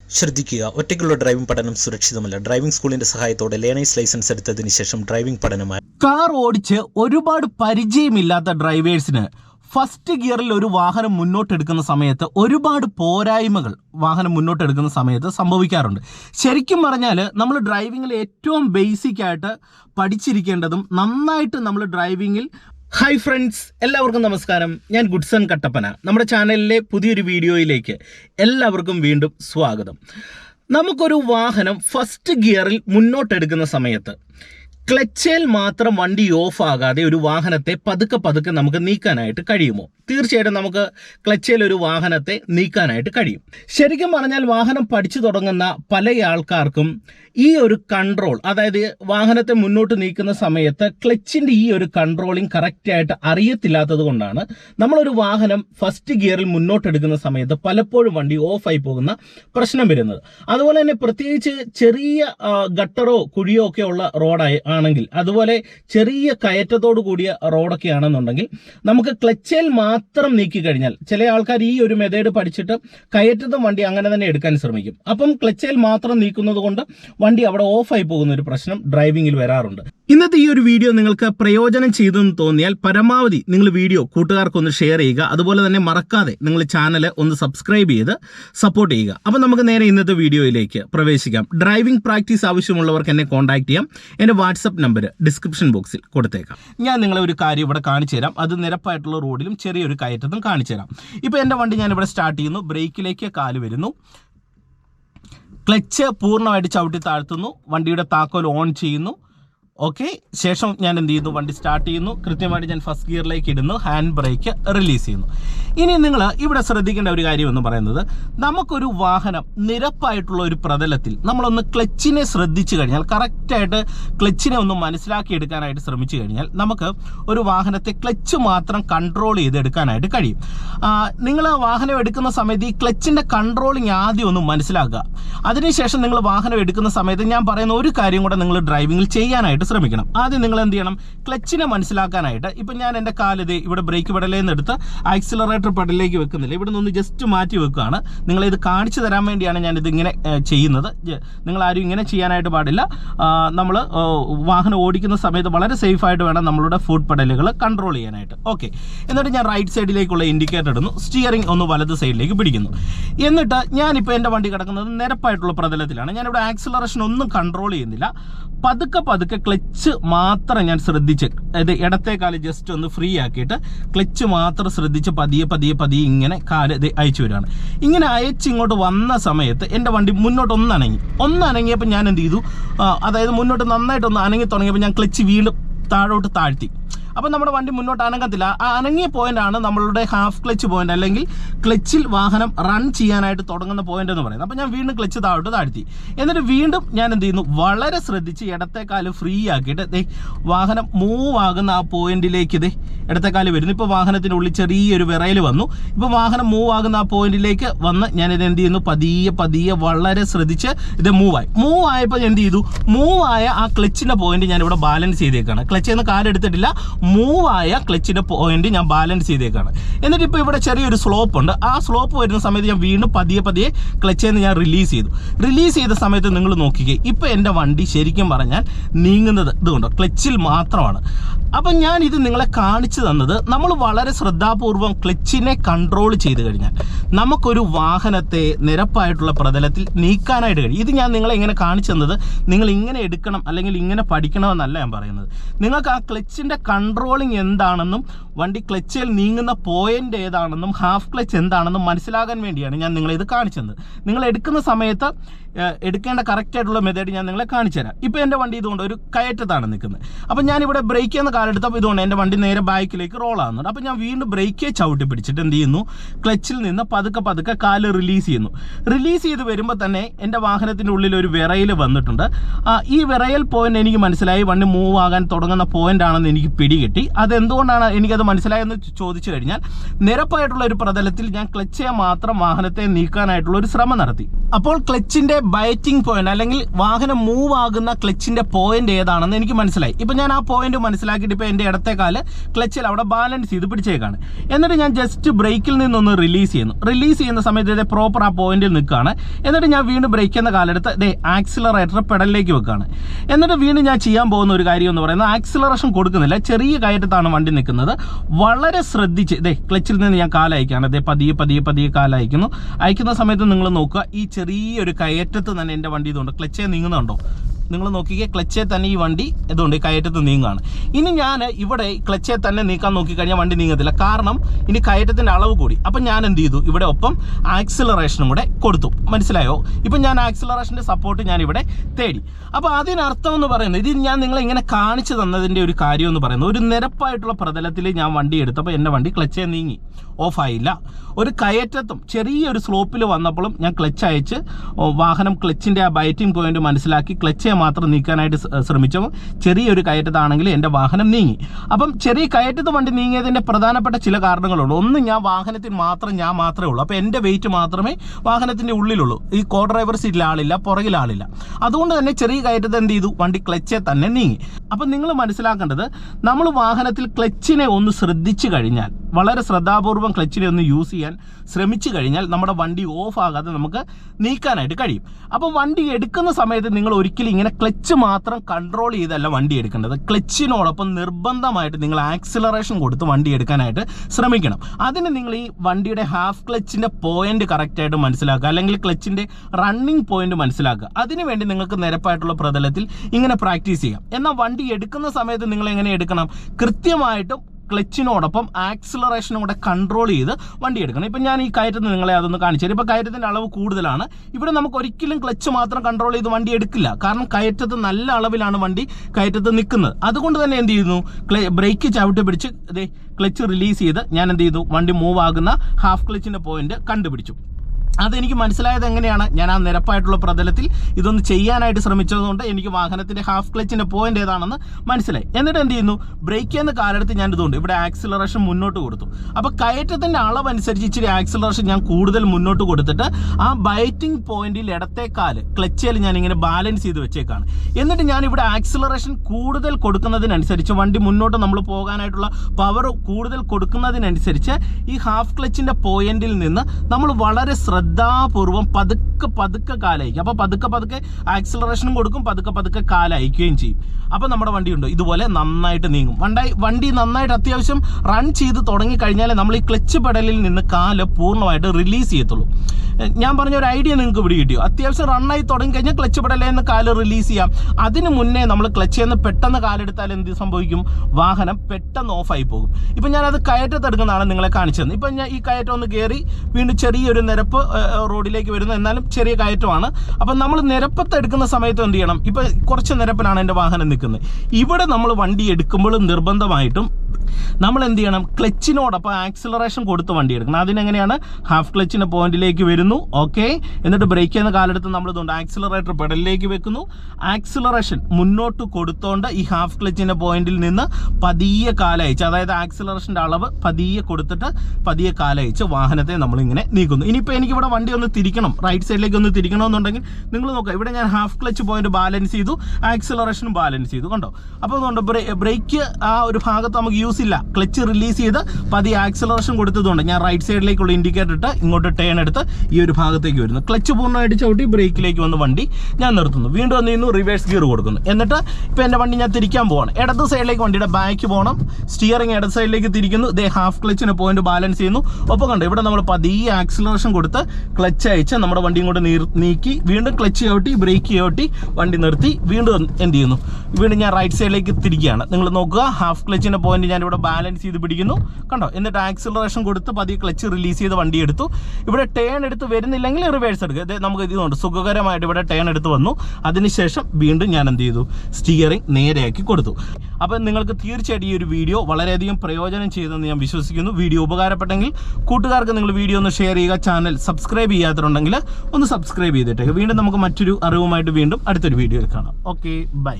ശ്രദ്ധിക്കുക ഒറ്റയ്ക്കുള്ള ഡ്രൈവിംഗ് പഠനം സുരക്ഷിതമല്ല. ഡ്രൈവിംഗ് സ്കൂളിന്റെ സഹായത്തോടെ ലേണേഴ്സ് ലൈസൻസ് എടുത്തതിന് ശേഷം ഡ്രൈവിംഗ് പഠനമായി. കാർ ഓടിച്ച് ഒരുപാട് പരിചയമില്ലാത്ത ഡ്രൈവേഴ്സിന് ഫസ്റ്റ് ഗിയറിൽ ഒരു വാഹനം മുന്നോട്ടെടുക്കുന്ന സമയത്ത് ഒരുപാട് പോരായ്മകൾ വാഹനം മുന്നോട്ടെടുക്കുന്ന സമയത്ത് സംഭവിക്കാറുണ്ട്. ശരിക്കും പറഞ്ഞാൽ നമ്മൾ ഡ്രൈവിങ്ങിൽ ഏറ്റവും ബേസിക് ആയിട്ട് പഠിച്ചിരിക്കേണ്ടതും നന്നായിട്ട് നമ്മൾ ഡ്രൈവിങ്ങിൽ ഹായ് ഫ്രണ്ട്സ് എല്ലാവർക്കും നമസ്കാരം. ഞാൻ ഗുഡ്സൺ കട്ടപ്പന. നമ്മുടെ ചാനലിലെ പുതിയൊരു വീഡിയോയിലേക്ക് എല്ലാവർക്കും വീണ്ടും സ്വാഗതം. നമുക്കൊരു വാഹനം ഫസ്റ്റ് ഗിയറിൽ മുന്നോട്ടെടുക്കുന്ന സമയത്ത് ക്ലച്ചിൽ മാത്രം വണ്ടി ഓഫ് ആകാതെ ഒരു വാഹനത്തെ പതുക്കെ പതുക്കെ നമുക്ക് നീക്കാനായിട്ട് കഴിയുമോ? തീർച്ചയായിട്ടും നമുക്ക് ക്ലച്ചേൽ ഒരു വാഹനത്തെ നീക്കാനായിട്ട് കഴിയും. ശരിക്കും പറഞ്ഞാൽ വാഹനം പഠിച്ചു തുടങ്ങുന്ന പല ആൾക്കാർക്കും ഈ ഒരു കൺട്രോൾ അതായത് വാഹനത്തെ മുന്നോട്ട് നീക്കുന്ന സമയത്ത് ക്ലച്ചിന്റെ ഈ ഒരു കൺട്രോളിങ് കറക്റ്റായിട്ട് അറിയത്തില്ലാത്തത് കൊണ്ടാണ് നമ്മളൊരു വാഹനം ഫസ്റ്റ് ഗിയറിൽ മുന്നോട്ടെടുക്കുന്ന സമയത്ത് പലപ്പോഴും വണ്ടി ഓഫായി പോകുന്ന പ്രശ്നം വരുന്നത്. അതുപോലെ തന്നെ പ്രത്യേകിച്ച് ചെറിയ ഗട്ടറോ കുഴിയോ ഒക്കെ ഉള്ള റോഡായി ആണെങ്കിൽ അതുപോലെ ചെറിയ കയറ്റത്തോട് കൂടിയ റോഡൊക്കെ ആണെന്നുണ്ടെങ്കിൽ നമുക്ക് ക്ലച്ചേൽ മാത്രം നീക്കി കഴിഞ്ഞാൽ ചില ആൾക്കാർ ഈ ഒരു മെതേഡ് പഠിച്ചിട്ട് കയറ്റത്തും വണ്ടി അങ്ങനെ തന്നെ എടുക്കാൻ ശ്രമിക്കും. അപ്പം ക്ലച്ചേൽ മാത്രം നീക്കുന്നത് കൊണ്ട് വണ്ടി അവിടെ ഓഫായി പോകുന്ന ഒരു പ്രശ്നം ഡ്രൈവിംഗിൽ വരാറുണ്ട്. ഇന്നത്തെ ഈ ഒരു വീഡിയോ നിങ്ങൾക്ക് പ്രയോജനം ചെയ്തെന്ന് തോന്നിയാൽ പരമാവധി നിങ്ങൾ വീഡിയോ കൂട്ടുകാർക്കൊന്ന് ഷെയർ ചെയ്യുക. അതുപോലെ തന്നെ മറക്കാതെ നിങ്ങൾ ചാനൽ ഒന്ന് സബ്സ്ക്രൈബ് ചെയ്ത് സപ്പോർട്ട് ചെയ്യുക. അപ്പം നമുക്ക് നേരെ ഇന്നത്തെ വീഡിയോയിലേക്ക് പ്രവേശിക്കാം. ഡ്രൈവിംഗ് പ്രാക്ടീസ് ആവശ്യമുള്ളവർക്ക് എന്നെ കോൺടാക്ട് ചെയ്യാം. എന്റെ വാട്സപ്പ് നമ്പർ ഡിസ്ക്രിപ്ഷൻ ബോക്സിൽ കൊടുത്തേക്കാം. ഞാൻ നിങ്ങളെ ഒരു കാര്യം ഇവിടെ കാണിച്ചു തരാം. അത് നിരപ്പായിട്ടുള്ള റോഡിലും ചെറിയൊരു കയറ്റത്തും കാണിച്ചു തരാം. ഇപ്പോൾ എന്റെ വണ്ടി ഞാൻ ഇവിടെ സ്റ്റാർട്ട് ചെയ്യുന്നു. ബ്രേക്കിലേക്ക് കാൽ വരുന്നു. ക്ലച്ച് പൂർണമായിട്ട് ചവിട്ടി താഴ്ത്തുന്നു. വണ്ടിയുടെ താക്കോൽ ഓൺ ചെയ്യുന്നു. ഓക്കെ ശേഷം ഞാൻ എന്ത് ചെയ്യുന്നു? വണ്ടി സ്റ്റാർട്ട് ചെയ്യുന്നു. കൃത്യമായിട്ട് ഞാൻ ഫസ്റ്റ് ഗിയറിലേക്ക് ഇടുന്നു. ഹാൻഡ് ബ്രേക്ക് റിലീസ് ചെയ്യുന്നു. ഇനി നിങ്ങൾ ഇവിടെ ശ്രദ്ധിക്കേണ്ട ഒരു കാര്യം എന്ന് പറയുന്നത് നമുക്കൊരു വാഹനം നിരപ്പായിട്ടുള്ള ഒരു പ്രതലത്തിൽ നമ്മളൊന്ന് ക്ലച്ചിനെ ശ്രദ്ധിച്ചു കഴിഞ്ഞാൽ കറക്റ്റായിട്ട് ക്ലച്ചിനെ ഒന്ന് മനസ്സിലാക്കി എടുക്കാനായിട്ട് ശ്രമിച്ചു കഴിഞ്ഞാൽ നമുക്ക് ഒരു വാഹനത്തെ ക്ലച്ച് മാത്രം കൺട്രോൾ ചെയ്തെടുക്കാനായിട്ട് കഴിയും. നിങ്ങൾ വാഹനം എടുക്കുന്ന സമയത്ത് ഈ ക്ലച്ചിന്റെ കൺട്രോളിങ് ആദ്യം ഒന്ന് മനസ്സിലാക്കുക. അതിനുശേഷം നിങ്ങൾ വാഹനം എടുക്കുന്ന സമയത്ത് ഞാൻ പറയുന്ന ഒരു കാര്യം കൂടെ നിങ്ങൾ ഡ്രൈവിങ്ങിൽ ചെയ്യാനായിട്ട് ശ്രമിക്കണം. ആദ്യം നിങ്ങൾ എന്ത് ചെയ്യണം? ക്ലച്ചിനെ മനസ്സിലാക്കാനായിട്ട് ഇപ്പം ഞാൻ എന്റെ കാലിത് ഇവിടെ ബ്രേക്ക് പെടലേന്ന് എടുത്ത് ആക്സിലറേറ്റർ പെടലിലേക്ക് വെക്കുന്നില്ല. ഇവിടെ നിന്ന് ജസ്റ്റ് മാറ്റി വെക്കുകയാണ്. നിങ്ങളിത് കാണിച്ചു തരാൻ വേണ്ടിയാണ് ഞാനിത് ഇങ്ങനെ ചെയ്യുന്നത്. നിങ്ങൾ ആരും ഇങ്ങനെ ചെയ്യാനായിട്ട് പാടില്ല. നമ്മൾ വാഹനം ഓടിക്കുന്ന സമയത്ത് വളരെ സേഫായിട്ട് വേണം നമ്മളുടെ ഫുഡ് പെടലുകൾ കൺട്രോൾ ചെയ്യാനായിട്ട്. ഓക്കെ എന്നിട്ട് ഞാൻ റൈറ്റ് സൈഡിലേക്കുള്ള ഇൻഡിക്കേറ്റർ ഇടുന്നു. സ്റ്റിയറിംഗ് ഒന്ന് വലത് സൈഡിലേക്ക് പിടിക്കുന്നു. എന്നിട്ട് ഞാനിപ്പോൾ എന്റെ വണ്ടി കിടക്കുന്നത് നിരപ്പായിട്ടുള്ള പ്രതലത്തിലാണ്. ഞാനിവിടെ ആക്സിലറേഷൻ ഒന്നും കൺട്രോൾ ചെയ്യുന്നില്ല. പതുക്കെ പതുക്കെ ക്ലച്ച് മാത്രം ഞാൻ ശ്രദ്ധിച്ച് അതായത് ഇടത്തെ കാൽ ജസ്റ്റ് ഒന്ന് ഫ്രീ ആക്കിയിട്ട് ക്ലച്ച് മാത്രം ശ്രദ്ധിച്ച് പതിയെ പതിയെ പതിയെ ഇങ്ങനെ കാൽ ഇത് അയച്ചു വരികയാണ്. ഇങ്ങനെ അയച്ച് ഇങ്ങോട്ട് വന്ന സമയത്ത് എന്റെ വണ്ടി മുന്നോട്ട് ഒന്ന് അനങ്ങി ഒന്ന് അനങ്ങിയപ്പോൾ ഞാൻ എന്ത് ചെയ്തു? അതായത് മുന്നോട്ട് നന്നായിട്ട് ഒന്ന് അനങ്ങി തുടങ്ങിയപ്പോൾ ഞാൻ ക്ലച്ച് വീണ്ടും താഴോട്ട് താഴ്ത്തി. അപ്പം നമ്മുടെ വണ്ടി മുന്നോട്ട് അനങ്ങത്തില്ല. ആ അനങ്ങിയ പോയിന്റ് ആണ് നമ്മളുടെ ഹാഫ് ക്ലച്ച് പോയിന്റ് അല്ലെങ്കിൽ ക്ലച്ചിൽ വാഹനം റൺ ചെയ്യാനായിട്ട് തുടങ്ങുന്ന പോയിന്റ് എന്ന് പറയുന്നത്. അപ്പം ഞാൻ വീണ്ടും ക്ലച്ച് താഴോട്ട് താഴ്ത്തി. എന്നിട്ട് വീണ്ടും ഞാൻ എന്ത് ചെയ്യുന്നു? വളരെ ശ്രദ്ധിച്ച് ഇടത്തെ കാൽ ഫ്രീ ആക്കിയിട്ട് ദേ വാഹനം മൂവ് ആകുന്ന ആ പോയിന്റിലേക്ക് ദേ ഇടത്തെ കാൽ വരുന്നു. ഇപ്പോൾ വാഹനത്തിന്റെ ഉള്ളിൽ ചെറിയൊരു വിറയിൽ വന്നു. ഇപ്പോൾ വാഹനം മൂവ് ആകുന്ന ആ പോയിന്റിലേക്ക് വന്ന് ഞാൻ ഇത് എന്ത് ചെയ്യുന്നു? പതിയെ പതിയെ വളരെ ശ്രദ്ധിച്ച് ഇത് മൂവ് ആയി. മൂവ് ആയപ്പോൾ എന്ത് ചെയ്തു? മൂവ് ആയ ആ ക്ലച്ചിന്റെ പോയിന്റ് ഞാൻ ഇവിടെ ബാലൻസ് ചെയ്തേക്കാണ്. ക്ലച്ചിൽ നിന്ന് കാലെടുത്തിട്ടില്ല മൂവ് ആയ ക്ലച്ചിന്റെ പോയിന്റ് ഞാൻ ബാലൻസ് ചെയ്തേക്കാണ്. എന്നിട്ട് ഇപ്പോൾ ഇവിടെ ചെറിയൊരു സ്ലോപ്പ് ഉണ്ട്. ആ സ്ലോപ്പ് വരുന്ന സമയത്ത് ഞാൻ വീണ്ടും പതിയെ പതിയെ ക്ലച്ചിൽ നിന്ന് ഞാൻ റിലീസ് ചെയ്തു. റിലീസ് ചെയ്ത സമയത്ത് നിങ്ങൾ നോക്കിക്കേ ഇപ്പോൾ എന്റെ വണ്ടി ശരിക്കും പറഞ്ഞാൽ നീങ്ങുന്നത് ഇതുകൊണ്ടോ? ക്ലച്ചിൽ മാത്രമാണ്. അപ്പം ഞാൻ ഇത് നിങ്ങളെ കാണിച്ചു തന്നത് നമ്മൾ വളരെ ശ്രദ്ധാപൂർവം ക്ലച്ചിനെ കൺട്രോൾ ചെയ്ത് കഴിഞ്ഞാൽ നമുക്കൊരു വാഹനത്തെ നിരപ്പായിട്ടുള്ള പ്രതലത്തിൽ നീക്കാനായിട്ട് കഴിയും. ഇത് ഞാൻ നിങ്ങളെ ഇങ്ങനെ കാണിച്ചു തന്നത് നിങ്ങൾ ഇങ്ങനെ എടുക്കണം അല്ലെങ്കിൽ ഇങ്ങനെ പഠിക്കണമെന്നല്ല ഞാൻ പറയുന്നത്. നിങ്ങൾക്ക് ആ ക്ലച്ചിന്റെ കൺട്രോളിങ് എന്താണെന്നും വണ്ടി ക്ലച്ചിൽ നീങ്ങുന്ന പോയിന്റ് ഏതാണെന്നും ഹാഫ് ക്ലച്ച് എന്താണെന്നും മനസ്സിലാകാൻ വേണ്ടിയാണ് ഞാൻ നിങ്ങളെ ഇത് കാണിച്ചു തന്നത്. നിങ്ങൾ എടുക്കുന്ന സമയത്ത് എടുക്കേണ്ട കറക്റ്റായിട്ടുള്ള മെത്തേഡ് ഞാൻ നിങ്ങളെ കാണിച്ചു തരാം. ഇപ്പോൾ എന്റെ വണ്ടി ഇതുകൊണ്ട് ഒരു കയറ്റത്താണ് നിൽക്കുന്നത്. അപ്പം ഞാനിവിടെ ബ്രേക്ക് ചെയ്യുന്ന കാലെടുത്തപ്പോൾ ഇതുകൊണ്ട് എന്റെ വണ്ടി നേരെ ബാക്കിലേക്ക് റോൾ ആകുന്നുണ്ട് അപ്പോൾ ഞാൻ വീണ്ടും ബ്രേക്കേ ചവിട്ടി പിടിച്ചിട്ട് എന്ത് ചെയ്യുന്നു? ക്ലച്ചിൽ നിന്ന് പതുക്കെ പതുക്കെ കാൽ റിലീസ് ചെയ്യുന്നു. റിലീസ് ചെയ്ത് വരുമ്പോൾ തന്നെ എന്റെ വാഹനത്തിന്റെ ഉള്ളിൽ ഒരു വിറയിൽ വന്നിട്ടുണ്ട്. ഈ വിറയൽ പോയിന്റ് എനിക്ക് മനസ്സിലായി. വണ്ടി മൂവ് ആകാൻ തുടങ്ങുന്ന പോയിന്റ് ആണെന്ന് എനിക്ക് പിടികിട്ടി. അതെന്തുകൊണ്ടാണ് എനിക്കത് മനസ്സിലായെന്ന് ചോദിച്ചു കഴിഞ്ഞാൽ നിരപ്പായിട്ടുള്ള ഒരു പ്രതലത്തിൽ ഞാൻ ക്ലച്ചെ മാത്രം വാഹനത്തെ നീക്കാനായിട്ടുള്ള ഒരു ശ്രമം നടത്തി. അപ്പോൾ ക്ലച്ചിന്റെ ബൈറ്റിംഗ് പോയിന്റ് അല്ലെങ്കിൽ വാഹനം മൂവ് ആകുന്ന ക്ലച്ചിന്റെ പോയിന്റ് ഏതാണെന്ന് എനിക്ക് മനസ്സിലായി. ഇപ്പൊ ഞാൻ ആ പോയിന്റ് മനസ്സിലാക്കിയിട്ട് ഇപ്പോൾ എന്റെ ഇടത്തെ കാൽ ക്ലച്ചിൽ അവിടെ ബാലൻസ് ചെയ്ത് പിടിച്ചേക്കാണ്. എന്നിട്ട് ഞാൻ ജസ്റ്റ് ബ്രേക്കിൽ നിന്നൊന്ന് റിലീസ് ചെയ്യുന്നു. റിലീസ് ചെയ്യുന്ന സമയത്ത് ഇതേ പ്രോപ്പർ ആ പോയിന്റിൽ നിൽക്കുകയാണ്. എന്നിട്ട് ഞാൻ വീണ്ടും ബ്രേക്ക് ചെയ്യുന്ന കാലെടുത്ത് ഇതേ ആക്സിലറേറ്റർ പെഡലിലേക്ക് വെക്കുകയാണ്. എന്നിട്ട് വീണ്ടും ഞാൻ ചെയ്യാൻ പോകുന്ന ഒരു കാര്യം എന്ന് പറയുന്നത് ആക്സിലറേഷൻ കൊടുക്കുന്നില്ല. ചെറിയ കയറ്റത്താണ് വണ്ടി നിൽക്കുന്നത്. വളരെ ശ്രദ്ധിച്ച് ഇതേ ക്ലച്ചിൽ നിന്ന് ഞാൻ കാലയക്കുകയാണ് ഇതേ പതിയെ പതിയെ പതിയെ കാലയക്കുന്നു അയക്കുന്ന. സമയത്ത് നിങ്ങൾ നോക്കുക ഈ ചെറിയൊരു കയറ്റത്ത് തന്നെ എന്റെ വണ്ടി ഇതുണ്ട്. ക്ലച്ചേ നീങ്ങുന്നുണ്ടോ? നിങ്ങൾ നോക്കിക്കേ ക്ലച്ചേ തന്നെ ഈ വണ്ടി ഇതുകൊണ്ട് കയറ്റത്ത് നീങ്ങുകയാണ് ഇനി ഞാൻ ഇവിടെ ക്ലച്ചേ തന്നെ നീക്കാൻ നോക്കിക്കഴിഞ്ഞാൽ വണ്ടി നീങ്ങത്തില്ല. കാരണം ഇനി കയറ്റത്തിന്റെ അളവ് കൂടി. അപ്പം ഞാൻ എന്ത് ചെയ്തു? ഇവിടെ ഒപ്പം ആക്സിലറേഷനും കൂടെ കൊടുത്തു. മനസ്സിലായോ? ഇപ്പം ഞാൻ ആക്സിലറേഷന്റെ സപ്പോർട്ട് ഞാൻ ഇവിടെ തേടി. അപ്പോൾ അതിനർത്ഥം എന്ന് പറയുന്നത് ഇത് ഞാൻ നിങ്ങളെ ഇങ്ങനെ കാണിച്ചു തന്നതിന്റെ ഒരു കാര്യം എന്ന് പറയുന്നത് ഒരു നിരപ്പായിട്ടുള്ള പ്രതലത്തിൽ ഞാൻ വണ്ടി എടുത്തപ്പോൾ എന്റെ വണ്ടി ക്ലച്ചേ നീങ്ങി. ഓഫായില്ല ഒരു കയറ്റത്തും ചെറിയൊരു സ്ലോപ്പിൽ വന്നപ്പോഴും ഞാൻ ക്ലച്ച് അയച്ച് വാഹനം ക്ലച്ചിന്റെ ആ ബൈറ്റിംഗ് പോയിന്റ് മനസ്സിലാക്കി ക്ലച്ചെ മാത്രം നീക്കാനായിട്ട് ശ്രമിച്ചു ചെറിയൊരു കയറ്റത്താണെങ്കിൽ എന്റെ വാഹനം നീങ്ങി. അപ്പം ചെറിയ കയറ്റത്ത് വണ്ടി നീങ്ങിയതിന്റെ പ്രധാനപ്പെട്ട ചില കാരണങ്ങളുള്ളൂ ഒന്ന് ഞാൻ വാഹനത്തിൽ മാത്രം ഞാൻ മാത്രമേ ഉള്ളൂ. അപ്പോൾ എന്റെ വെയിറ്റ് മാത്രമേ വാഹനത്തിന്റെ ഉള്ളിലുള്ളൂ. ഈ കോ ഡ്രൈവർ സീറ്റിൽ ആളില്ല പുറകിൽ ആളില്ല. അതുകൊണ്ട് തന്നെ ചെറിയ കയറ്റത്ത് എന്ത് ചെയ്തു? വണ്ടി ക്ലച്ചെ തന്നെ നീങ്ങി. അപ്പം നിങ്ങൾ മനസ്സിലാക്കേണ്ടത് നമ്മൾ വാഹനത്തിൽ ക്ലച്ചിനെ ഒന്ന് ശ്രദ്ധിച്ചു കഴിഞ്ഞാൽ വളരെ ശ്രദ്ധാപൂർവം ക്ലച്ചിനെ ഒന്ന് യൂസ് ചെയ്യാൻ ശ്രമിച്ചു കഴിഞ്ഞാൽ നമ്മുടെ വണ്ടി ഓഫ് ആകാതെ നമുക്ക് നീക്കാനായിട്ട് കഴിയും. അപ്പം വണ്ടി എടുക്കുന്ന സമയത്ത് നിങ്ങൾ ഒരിക്കലും ഇങ്ങനെ ക്ലച്ച് മാത്രം കൺട്രോൾ ചെയ്തല്ല വണ്ടി എടുക്കേണ്ടത്. ക്ലച്ചിനോടൊപ്പം നിർബന്ധമായിട്ട് നിങ്ങൾ ആക്സിലറേഷൻ കൊടുത്ത് വണ്ടി എടുക്കാനായിട്ട് ശ്രമിക്കണം. അതിന് നിങ്ങൾ ഈ വണ്ടിയുടെ ഹാഫ് ക്ലച്ചിന്റെ പോയിന്റ് കറക്റ്റായിട്ട് മനസ്സിലാക്കുക. അല്ലെങ്കിൽ ക്ലച്ചിന്റെ റണ്ണിങ് പോയിന്റ് മനസ്സിലാക്കുക. അതിനുവേണ്ടി നിങ്ങൾക്ക് നിരപ്പായിട്ടുള്ള പ്രതലത്തിൽ ഇങ്ങനെ പ്രാക്ടീസ് ചെയ്യാം. എന്നാൽ വണ്ടി എടുക്കുന്ന സമയത്ത് നിങ്ങൾ എങ്ങനെ എടുക്കണം? കൃത്യമായിട്ടും ക്ലച്ചിനോടൊപ്പം ആക്സിലറേഷനും കൂടെ കൺട്രോൾ ചെയ്ത് വണ്ടി എടുക്കണം. ഇപ്പം ഞാൻ ഈ കയറ്റത്ത് നിങ്ങളെ അതൊന്ന് കാണിച്ചു തരും. ഇപ്പോൾ കയറ്റത്തിന്റെ അളവ് കൂടുതലാണ്. ഇവിടെ നമുക്ക് ഒരിക്കലും ക്ലച്ച് മാത്രം കൺട്രോൾ ചെയ്ത് വണ്ടി എടുക്കില്ല. കാരണം കയറ്റത്ത് നല്ല അളവിലാണ് വണ്ടി കയറ്റത്ത് നിൽക്കുന്നത്. അതുകൊണ്ട് തന്നെ എന്ത് ചെയ്യുന്നു? ബ്രേക്ക് ചവിട്ടി പിടിച്ച് ക്ലച്ച് റിലീസ് ചെയ്ത് ഞാൻ എന്ത് ചെയ്തു? വണ്ടി മൂവ് ആകുന്ന ഹാഫ് ക്ലച്ചിന്റെ പോയിന്റ് കണ്ടുപിടിച്ചു. അതെനിക്ക് മനസ്സിലായത് എങ്ങനെയാണ്? ഞാൻ ആ നിരപ്പായിട്ടുള്ള പ്രതലത്തിൽ ഇതൊന്ന് ചെയ്യാനായിട്ട് ശ്രമിച്ചതുകൊണ്ട് എനിക്ക് വാഹനത്തിന്റെ ഹാഫ് ക്ലച്ചിന്റെ പോയിന്റ് ഏതാണെന്ന് മനസ്സിലായി. എന്നിട്ട് എന്ത് ചെയ്യുന്നു? ബ്രേക്ക് ചെയ്യുന്ന കാലെടുത്ത് ഞാൻ ഇതുകൊണ്ട് ഇവിടെ ആക്സിലറേഷൻ മുന്നോട്ട് കൊടുത്തു. അപ്പോൾ കയറ്റത്തിന്റെ അളവ് അനുസരിച്ച് ഇച്ചിരി ആക്സിലറേഷൻ ഞാൻ കൂടുതൽ മുന്നോട്ട് കൊടുത്തിട്ട് ആ ബൈറ്റിംഗ് പോയിന്റിൽ ഇടത്തേക്കാൽ കാൽ ക്ലച്ചിൽ ഞാൻ ഇങ്ങനെ ബാലൻസ് ചെയ്ത് വെച്ചേക്കാണ്. എന്നിട്ട് ഞാൻ ഇവിടെ ആക്സിലറേഷൻ കൂടുതൽ കൊടുക്കുന്നതിനനുസരിച്ച് വണ്ടി മുന്നോട്ട് നമ്മൾ പോകാനായിട്ടുള്ള പവർ കൂടുതൽ കൊടുക്കുന്നതിനനുസരിച്ച് ഈ ഹാഫ് ക്ലച്ചിന്റെ പോയിന്റിൽ നിന്ന് നമ്മൾ വളരെ ശ്രദ്ധാപൂർവം പതുക്കെ പതുക്കെ പതുക്കെ കാലയക്കും. അപ്പോൾ പതുക്കെ പതുക്കെ ആക്സിലറേഷനും കൊടുക്കും പതുക്കെ പതുക്കെ കാലയക്കുകയും ചെയ്യും. അപ്പോൾ നമ്മുടെ വണ്ടി ഉണ്ട് ഇതുപോലെ നന്നായിട്ട് നീങ്ങും. വണ്ടി വണ്ടി നന്നായിട്ട് അത്യാവശ്യം റൺ ചെയ്ത് തുടങ്ങി കഴിഞ്ഞാൽ നമ്മൾ ഈ ക്ലച്ച് പെടലിൽ നിന്ന് കാൽ പൂർണമായിട്ട് റിലീസ് ചെയ്യത്തുള്ളൂ. ഞാൻ പറഞ്ഞ ഒരു ഐഡിയ നിങ്ങൾക്ക് ഇവിടെ കിട്ടിയോ? അത്യാവശ്യം റണ്ണായി തുടങ്ങി കഴിഞ്ഞാൽ ക്ലച്ച് നിന്ന് കാൽ റിലീസ് ചെയ്യാം. അതിന് മുന്നേ നമ്മൾ ക്ലച്ച് നിന്ന് പെട്ടെന്ന് കാലെടുത്താൽ എന്ത് സംഭവിക്കും? വാഹനം പെട്ടെന്ന് ഓഫായി പോകും. ഇപ്പം ഞാനത് കയറ്റത്തെടുക്കുന്നതാണ് നിങ്ങളെ കാണിച്ചത്. ഇപ്പം ഞാൻ ഈ കയറ്റം ഒന്ന് കയറി വീണ്ടും ചെറിയൊരു നിരപ്പ് റോഡിലേക്ക് വരുന്നു. എന്നാലും ചെറിയ കയറ്റമാണ്. അപ്പം നമ്മൾ നിരപ്പത്ത് എടുക്കുന്ന സമയത്ത് എന്ത് ചെയ്യണം? ഇപ്പം കുറച്ച് നിരപ്പിലാണ് എന്റെ വാഹനം നിൽക്കുന്നത്. ഇവിടെ നമ്മൾ വണ്ടി എടുക്കുമ്പോൾ നിർബന്ധമായിട്ടും നമ്മൾ എന്ത് ചെയ്യണം? ക്ലച്ചിനോടൊപ്പം ആക്സിലറേഷൻ കൊടുത്ത് വണ്ടി എടുക്കണം. അതിനെങ്ങനെയാണ്? ഹാഫ് ക്ലച്ചിന്റെ പോയിന്റിലേക്ക് വരുന്നു. ഓക്കെ എന്നിട്ട് ബ്രേക്ക് ചെയ്യുന്ന കാലെടുത്ത് നമ്മൾ ഇതുകൊണ്ട് ആക്സിലറേറ്റർ പെഡലിലേക്ക് വെക്കുന്നു. ആക്സിലറേഷൻ മുന്നോട്ട് കൊടുത്തോണ്ട് ഈ ഹാഫ് ക്ലച്ചിന്റെ പോയിന്റിൽ നിന്ന് പതിയെ കാലയച്ച് അതായത് ആക്സിലറേഷന്റെ അളവ് പതിയെ കൊടുത്തിട്ട് പതിയെ കാലയച്ച് വാഹനത്തെ നമ്മളിങ്ങനെ നീക്കുന്നു. ഇനിയിപ്പോൾ എനിക്കിവിടെ വണ്ടി ഒന്ന് തിരിക്കണം. റൈറ്റ് സൈഡിലേക്ക് ഒന്ന് തിരിക്കണമെന്നുണ്ടെങ്കിൽ നിങ്ങൾ നോക്കുക. ഇവിടെ ഞാൻ ഹാഫ് ക്ലച്ച് പോയിന്റ് ബാലൻസ് ചെയ്തു. ആക്സിലറേഷനും ബാലൻസ് ചെയ്തു. കണ്ടോ? അപ്പോൾ അതുകൊണ്ട് ബ്രേക്ക് ആ ഒരു ഭാഗത്ത് നമുക്ക് യൂസ് ഇല്ല. ക്ലച്ച് റിലീസ് ചെയ്ത് പതി ആക്സിലറേഷൻ കൊടുത്തതുകൊണ്ട് ഞാൻ റൈറ്റ് സൈഡിലേക്കുള്ള ഇൻഡിക്കേറ്റർ ഇട്ട് ഇങ്ങോട്ട് ടേൺ എടുത്ത് ഈ ഒരു ഭാഗത്തേക്ക് വരുന്നു. ക്ലച്ച് പൂർണമായിട്ട് ചവിട്ടി ബ്രേക്കിലേക്ക് വന്ന് വണ്ടി ഞാൻ നിർത്തുന്നു. വീണ്ടും വന്ന് ചെയ്യുന്നു? റിവേഴ്സ് ഗിയർ കൊടുക്കുന്നു. എന്നിട്ട് ഇപ്പോൾ എന്റെ വണ്ടി ഞാൻ തിരിക്കാൻ പോവാണ്. ഇടത് സൈഡിലേക്ക് വണ്ടിയുടെ ബാക്ക് പോകണം സ്റ്റിയറിംഗ് ഇടത് സൈഡിലേക്ക് തിരിക്കുന്നു. ഇതേ ഹാഫ് ക്ലച്ചിന് പോയിന്റ് ബാലൻസ് ചെയ്യുന്നു. ഒപ്പം കണ്ടോ? ഇവിടെ നമ്മൾ പതി ആക്സിലറേഷൻ കൊടുത്ത് ക്ലച്ച് അയച്ച് നമ്മുടെ വണ്ടി ഇങ്ങോട്ട് നീർ- നീക്കി വീണ്ടും ക്ലച്ച് ചവിട്ടി ബ്രേക്ക് ചവിട്ടി വണ്ടി നിർത്തി വീണ്ടും എന്ത് ചെയ്യുന്നു? വീണ്ടും ഞാൻ റൈറ്റ് സൈഡിലേക്ക് തിരിക്കുകയാണ്. നിങ്ങൾ നോക്കുക ഹാഫ് ക്ലച്ചിന്റെ പോയിന്റ് ഞാനിവിടെ ബാലൻസ് ചെയ്ത് പിടിക്കുന്നു. കണ്ടോ? എന്നിട്ട് ആക്സിലറേഷൻ കൊടുത്ത് പതിയെ ക്ലച്ച് റിലീസ് ചെയ്ത് വണ്ടി എടുത്തു. ഇവിടെ ടേൺ എടുത്ത് വരുന്നില്ലെങ്കിൽ റിവേഴ്സ് എടുക്കുക. ഇത് നമുക്ക് ഇതുകൊണ്ട് സുഖകരമായിട്ട് ഇവിടെ ടേൺ എടുത്ത് വന്നു. അതിനുശേഷം വീണ്ടും ഞാൻ എന്ത് ചെയ്തു? സ്റ്റിയറിംഗ് നേരെയാക്കി കൊടുത്തു. അപ്പം നിങ്ങൾക്ക് തീർച്ചയായിട്ടും ഈ ഒരു വീഡിയോ വളരെയധികം പ്രയോജനം ചെയ്തെന്ന് ഞാൻ വിശ്വസിക്കുന്നു. വീഡിയോ ഉപകാരപ്പെട്ടെങ്കിൽ കൂട്ടുകാർക്ക് നിങ്ങൾ വീഡിയോ ഒന്ന് ഷെയർ ചെയ്യുക ചാനൽ സബ്സ്ക്രൈബ് ചെയ്യാത്തതുണ്ടെങ്കിൽ ഒന്ന് സബ്സ്ക്രൈബ് ചെയ്തിട്ടേക്ക്. വീണ്ടും നമുക്ക് മറ്റൊരു അറിവുമായിട്ട് വീണ്ടും അടുത്തൊരു വീഡിയോയിൽ കാണാം. Okay bye